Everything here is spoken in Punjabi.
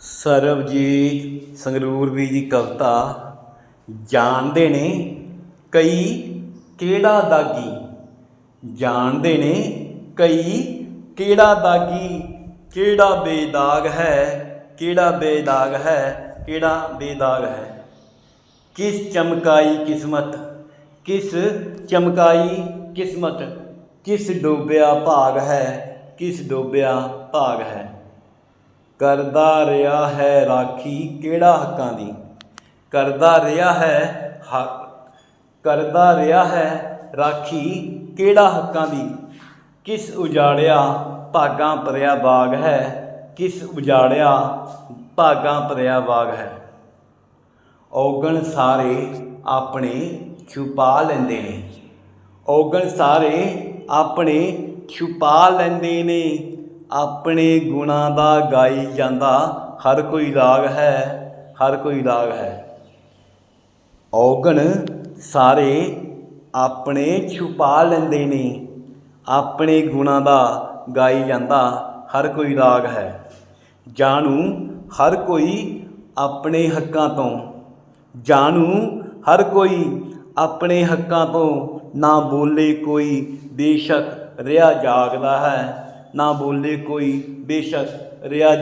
ਸਰਬਜੀਤ ਸੰਗਰੂਰ ਵੀ ਦੀ ਕਵਿਤਾ ਜਾਣਦੇ ਨੇ ਕਈ ਕਿਹੜਾ ਦਾਗੀ? ਜਾਣਦੇ ਨੇ ਕਈ ਕਿਹੜਾ ਦਾਗੀ? ਕਿਹੜਾ ਬੇਦਾਗ ਹੈ? ਕਿਹੜਾ ਬੇਦਾਗ ਹੈ? ਕਿਹੜਾ ਬੇਦਾਗ ਹੈ? ਕਿਸ ਚਮਕਾਈ ਕਿਸਮਤ? ਕਿਸ ਚਮਕਾਈ ਕਿਸਮਤ? ਕਿਸ ਡੋਬਿਆ ਭਾਗ ਹੈ? ਕਿਸ ਡੋਬਿਆ ਭਾਗ ਹੈ? ਕਰਦਾ ਰਿਹਾ ਹੈ ਰਾਖੀ ਕਿਹੜਾ ਹੱਕਾਂ ਦੀ? ਕਰਦਾ ਰਿਹਾ ਹੈ ਹੱਕ ਕਰਦਾ ਰਿਹਾ ਹੈ ਰਾਖੀ ਕਿਹੜਾ ਹੱਕਾਂ ਦੀ? ਕਿਸ ਉਜਾੜਿਆ ਭਾਗਾਂ ਭਰਿਆ ਬਾਗ ਹੈ? ਕਿਸ ਉਜਾੜਿਆ ਭਾਗਾਂ ਭਰਿਆ ਬਾਗ ਹੈ? ਔਗਣ ਸਾਰੇ ਆਪਣੇ ਛੁਪਾ ਲੈਂਦੇ ਨੇ। ਔਗਣ ਸਾਰੇ ਆਪਣੇ ਛੁਪਾ ਲੈਂਦੇ ਨੇ। ਆਪਣੇ ਗੁਣਾਂ ਦਾ ਗਾਈ ਜਾਂਦਾ, ਹਰ ਕੋਈ ਰਾਗ ਹੈ, ਹਰ ਕੋਈ ਰਾਗ ਹੈ। ਔਗਣ ਸਾਰੇ ਆਪਣੇ ਛੁਪਾ ਲੈਂਦੇ ਨੇ, ਆਪਣੇ ਗੁਣਾਂ ਦਾ ਗਾਈ ਜਾਂਦਾ, ਹਰ ਕੋਈ ਰਾਗ ਹੈ। ਜਾਣੂ ਹਰ ਕੋਈ ਆਪਣੇ ਹੱਕਾਂ ਤੋਂ, ਜਾਣੂ ਹਰ ਕੋਈ ਆਪਣੇ ਹੱਕਾਂ ਤੋਂ, ਨਾ ਬੋਲੇ ਕੋਈ ਬੇਸ਼ੱਕ ਰਿਆ ਜਾਗਦਾ ਹੈ। ਨਾ ਬੋਲੇ ਕੋਈ ਬੇਸ਼ੱਕ ਰਿਆ